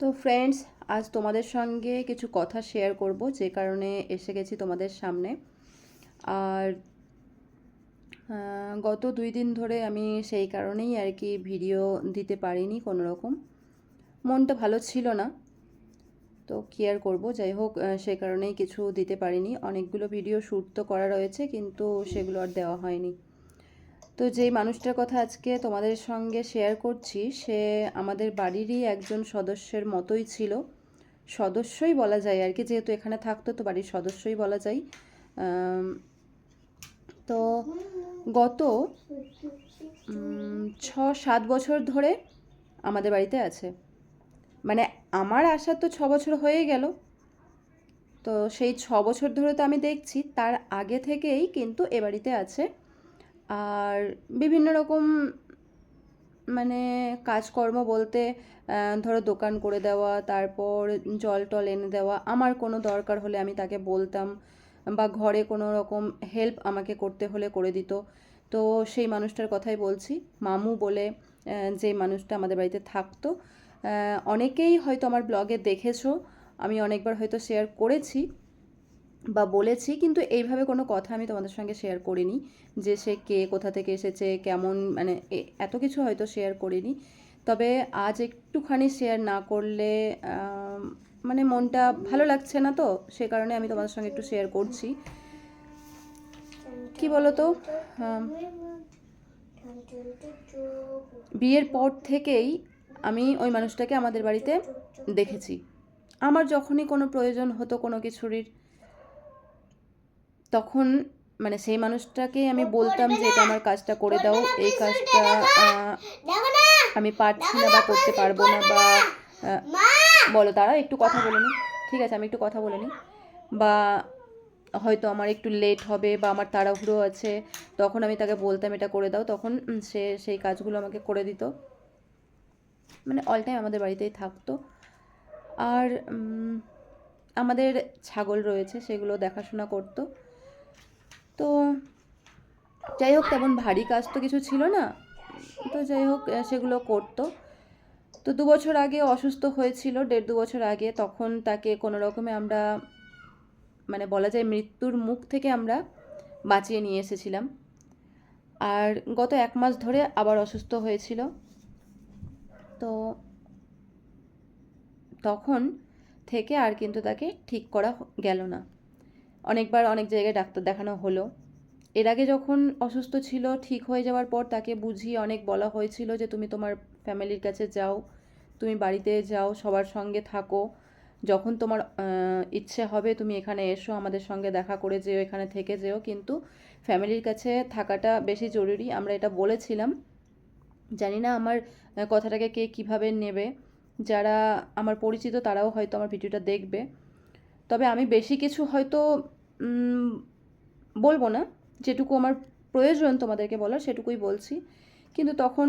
তো ফ্রেন্ডস আজ তোমাদের সঙ্গে কিছু কথা শেয়ার করব, যে কারণে এসে গেছি তোমাদের সামনে। আর গত দুই দিন ধরে আমি সেই কারণেই আর কি ভিডিও দিতে পারিনি কোনো রকম মনটা ভালো ছিল না, তো কি আর করব? যাই হোক সেই কারণেই কিছু দিতে পারিনি। অনেকগুলো ভিডিও শ্যুট তো করা রয়েছে, কিন্তু সেগুলো আর দেওয়া হয়নি। তো যেই মানুষটার কথা আজকে তোমাদের সঙ্গে শেয়ার করছি, সে আমাদের বাড়িরই একজন সদস্যের মতোই ছিল। সদস্যই বলা যায় আর কি, যেহেতু এখানে থাকতো তো বাড়ির সদস্যই বলা যায়। তো গত ছ সাত বছর ধরে আমাদের বাড়িতে আছে। মানে আমার আসার তো ছ বছর হয়ে গেল। তো সেই ছ বছর ধরে তো আমি দেখছি, তার আগে থেকেই কিন্তু এ বাড়িতে আছে। আর বিভিন্ন রকম মানে কাজকর্ম বলতে ধরো দোকান করে দেওয়া, তারপর জল টল এনে দেওয়া, আমার কোনো দরকার হলে আমি তাকে বলতাম বা ঘরে কোনো রকম হেল্প আমাকে করতে হলে করে দিত। তো সেই মানুষটার কথাই বলছি। মামু বলে যে মানুষটা আমাদের বাড়িতে থাকতো অনেকেই হয়তো আমার ব্লগে দেখেছ, আমি অনেকবার হয়তো শেয়ার করেছি। বা বলেছি, কিন্তু এইভাবে কোনো কথা আমি তোমাদের সঙ্গে শেয়ার করিনি যে সে কে, কোথা থেকে এসেছে, কেমন মানে এত কিছু হয়তো শেয়ার করিনি। তবে আজ একটুখানি শেয়ার না করলে মানে মনটা ভালো লাগছে না তো, সে কারণে আমি তোমাদের সঙ্গে একটু শেয়ার করছি। কি বলো তো বিয়ের পর থেকেই আমি ওই মানুষটাকে আমাদের বাড়িতে দেখেছি। আমার যখনই কোনো প্রয়োজন হতো কোনো কিছুরই তখন মানে সেই মানুষটাকে আমি বলতাম যে এটা আমার কাজটা করে দাও এই কাজটা আমি পারছি না বা করতে পারব না বা বলো তারা একটু কথা বলে নি। ঠিক আছে আমি একটু কথা বলে নিই বা হয়তো আমার একটু লেট হবে বা আমার তাড়াহুড়ো আছে তখন আমি তাকে বলতাম এটা করে দাও। তখন সে সেই কাজগুলো আমাকে করে দিত। মানে অল টাইম আমাদের বাড়িতেই থাকতো। আর আমাদের ছাগল রয়েছে সেগুলো দেখাশোনা করতো। তো যাই হোক, তেমন ভারী কাজ তো কিছু ছিল না। তো যাই হোক সেগুলো করতো। তো দু বছর আগে অসুস্থ হয়েছিল, দেড় দু বছর আগে। তখন তাকে কোনো রকমে আমরা মানে বলা যায় মৃত্যুর মুখ থেকে আমরা বাঁচিয়ে নিয়ে এসেছিলাম। আর গত এক মাস ধরে আবার অসুস্থ হয়েছিল। তো তখন থেকে আর কিন্তু তাকে ঠিক করা গেল না। অনেকবার অনেক জায়গায় ডাক্তার দেখানো হলো। এর আগে যখন অসুস্থ ছিল, ঠিক হয়ে যাওয়ার পর তাকে বুঝিয়ে অনেক বলা হয়েছিল যে, তুমি তোমার ফ্যামিলির কাছে যাও, তুমি বাড়িতে যাও, সবার সঙ্গে থাকো। যখন তোমার ইচ্ছে হবে তুমি এখানে এসো, আমাদের সঙ্গে দেখা করে যেও, এখানে থেকে যেও। কিন্তু ফ্যামিলির কাছে থাকাটা বেশি জরুরি, আমরা এটা বলেছিলাম। জানি না আমার কথাটাকে কে কীভাবে নেবে। যারা আমার পরিচিত তারাও হয়তো আমার ভিডিওটা দেখবে। তবে আমি বেশি কিছু হয়তো বলব না, যেটুকু আমার প্রয়োজন তোমাদেরকে বলার সেটুকুই বলছি। কিন্তু তখন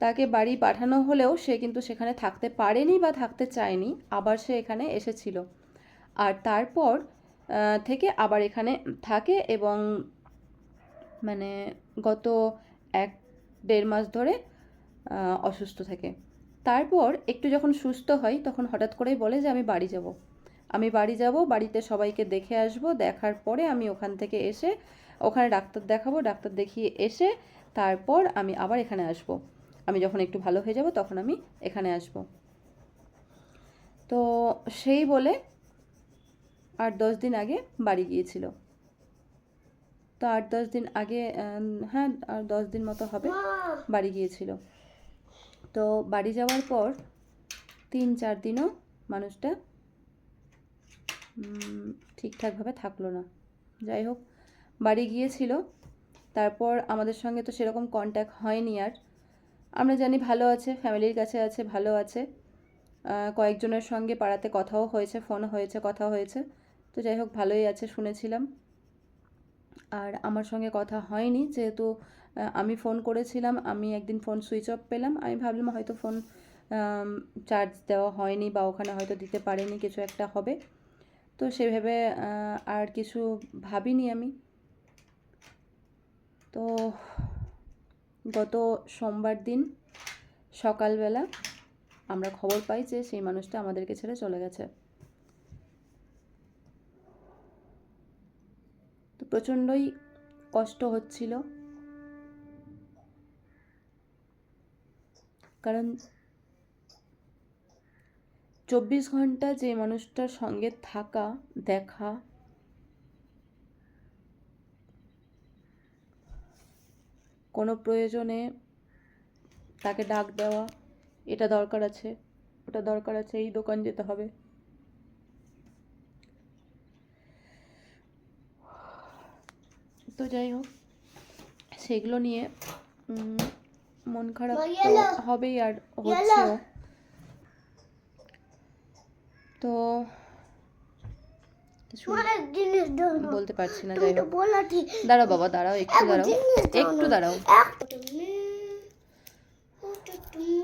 তাকে বাড়ি পাঠানো হলেও সে কিন্তু সেখানে থাকতে পারেনি বা থাকতে চায়নি, আবার সে এখানে এসেছিল। আর তারপর থেকে আবার এখানে থাকে এবং মানে গত এক দেড় মাস ধরে অসুস্থ থাকে। তারপর একটু যখন সুস্থ হয়, তখন হঠাৎ করেই বলে যে আমি বাড়ি যাব। আমি বাড়ি যাব, বাড়িতে সবাইকে দেখে আসব, দেখার পরে আমি ওখান থেকে এসে, ওখানে ডাক্তার দেখাবো, ডাক্তার দেখিয়ে এসে তারপর আমি আবার এখানে আসব। আমি যখন একটু ভালো হয়ে যাব তখন আমি এখানে আসব। তো সেই বলে আট দশ দিন আগে বাড়ি গিয়েছিল। তো আট দশ দিন আগে হ্যাঁ আর দশ দিন মতো হবে বাড়ি গিয়েছিল। তো বাড়ি যাওয়ার পর তিন চার দিনও মানুষটা ঠিকঠাকভাবে থাকল না। যাই হোক, বাড়ি গিয়েছিল। তারপর আমাদের সঙ্গে তো সেরকম কন্ট্যাক্ট হয়নি আর। আমরা জানি ভালো আছে ফ্যামিলির কাছে আছে, ভালো আছে। কয়েকজনের সঙ্গে পাড়াতে কথাও হয়েছে ফোন হয়েছে কথা হয়েছে। তো যাই হোক, ভালোই আছে শুনেছিলাম। আর আমার সঙ্গে কথা হয়নি, যেহেতু আমি ফোন করেছিলাম, আমি একদিন ফোন সুইচ অফ পেলাম। আমি ভাবলাম হয়তো ফোন চার্জ দেওয়া হয়নি বা ওখানে হয়তো দিতে পারেনি, কিছু একটা হবে। তো সেভাবে আর কিছু ভাবিনি আমি। তো গত সোমবার দিন সকালবেলা আমরা খবর পাই যে সেই মানুষটা আমাদেরকে ছেড়ে চলে গেছে। তো প্রচণ্ডই কষ্ট হচ্ছিল। কারণ চব্বিশ ঘণ্টা যে মানুষটার সঙ্গে থাকা দেখা কোনো প্রয়োজনে তাকে ডাক দেওয়া এটা দরকার আছে ওটা দরকার আছে এই দোকান যেতে হবে। তো যাই হোক সেগুলো নিয়ে মন খারাপ হবেই আর হচ্ছেও। তো। বলতে পারছি না যাই হোক। বলা ঠিক দাঁড়াও বাবা দাঁড়াও একটু দাঁড়াও একটু দাঁড়াও।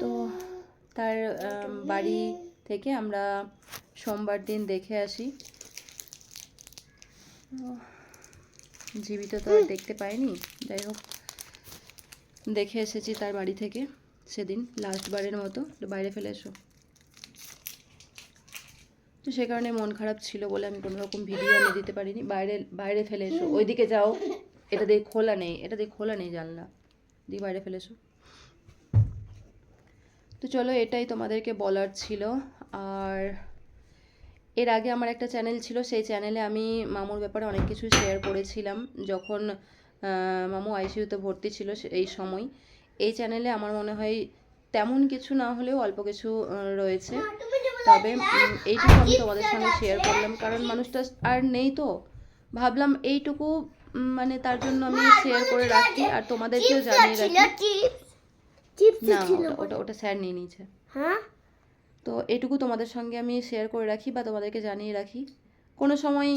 তো তার বাড়ি থেকে আমরা সোমবার দিন দেখে আসি। জীবিত তো আর দেখতে পাইনি যাই হোক। দেখে এসেছি তার বাড়ি থেকে সেদিন লাস্ট বারের মতো। বাইরে ফেলে এসো। তো সে কারণে মন খারাপ ছিল বলে আমি কোনো রকম ভিডিও আমি দিতে পারিনি। বাইরে বাইরে ফেলে এসো। ওইদিকে যাও। এটা দিয়ে খোলা নেই। এটা দিয়ে খোলা নেই জানলা। দিয়ে বাইরে ফেলে এসো। তো চলো, এটাই তোমাদেরকে বলার ছিল। আর এর আগে আমার একটা চ্যানেল ছিল। সেই চ্যানেলে আমি মামুর ব্যাপারে অনেক কিছু শেয়ার করেছিলাম। যখন মামু আইসিইউতে ভর্তি ছিল এই সময়। এই চ্যানেলে আমার মনে হয় তেমন কিছু না হলেও অল্প কিছু রয়েছে। তবে এইটুকু আমি তোমাদের সঙ্গে শেয়ার করলাম। কারণ মানুষটা আর নেই তো। ভাবলাম এইটুকু মানে তার জন্য আমি শেয়ার করে রাখি আর তোমাদেরকেও জানিয়ে রাখি। না ওটা ওটা ওটা স্যার নিয়ে নিয়েছে। হ্যাঁ? তো এটুকু তোমাদের সঙ্গে আমি শেয়ার করে রাখি বা তোমাদেরকে জানিয়ে রাখি। কোনো সময়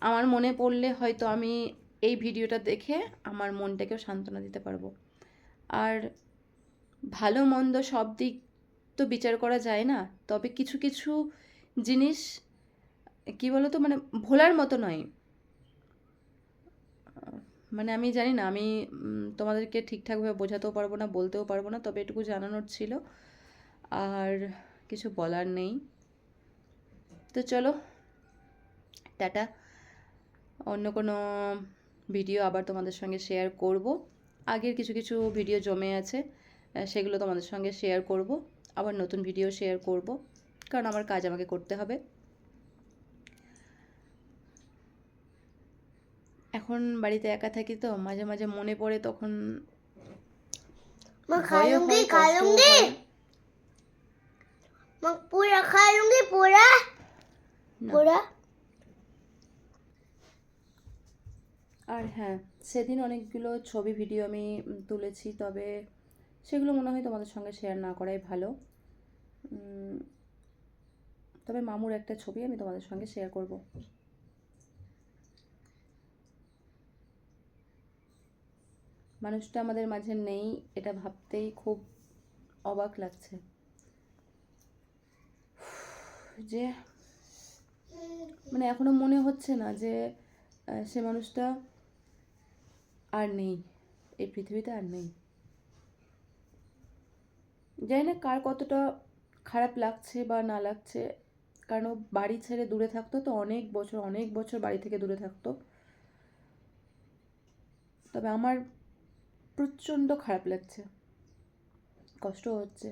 আমার মনে পড়লে হয়তো আমি এই ভিডিওটা দেখে আমার মনটাকেও সান্ত্বনা দিতে পারব। আর ভালো মন্দ সব দিক তো বিচার করা যায় না। তবে কিছু কিছু জিনিস, কি বলতো মানে ভোলার মতো নয়। মানে আমি জানি না, আমি তোমাদেরকে ঠিকঠাকভাবে বোঝাতেও পারব না, বলতেও পারব না, তবে এটুকু জানানোর ছিল। আর কিছু বলার নেই। তো চলো, টাটা। অন্য কোনো ভিডিও আবার তোমাদের সঙ্গে শেয়ার করব। আগের কিছু কিছু ভিডিও জমে আছে সেগুলো তোমাদের সঙ্গে শেয়ার করব। আবার নতুন ভিডিও শেয়ার করব কারণ আমার কাজ আমাকে করতে হবে। এখন বাড়িতে একা থাকি তো মাঝে মাঝে মনে পড়ে তখন আর হ্যাঁ সেদিন অনেকগুলো ছবি ভিডিও আমি তুলেছি তবে সেগুলো মনে হয় তোমাদের সঙ্গে শেয়ার না করাই ভালো। তবে মামুর একটা ছবি আমি তোমাদের সঙ্গে শেয়ার করব। মানুষটা আমাদের মাঝে নেই, এটা ভাবতেই খুব অবাক লাগছে। যে মানে এখনও মনে হচ্ছে না যে সে মানুষটা আর নেই, এই পৃথিবীতে আর নেই। জানি না কার কতটা খারাপ লাগছে বা না লাগছে। কারণ ও বাড়ি ছেড়ে দূরে থাকতো তো অনেক বছর অনেক বছর বাড়ি থেকে দূরে থাকতো। তবে আমার প্রচণ্ড খারাপ লাগছে। কষ্ট হচ্ছে।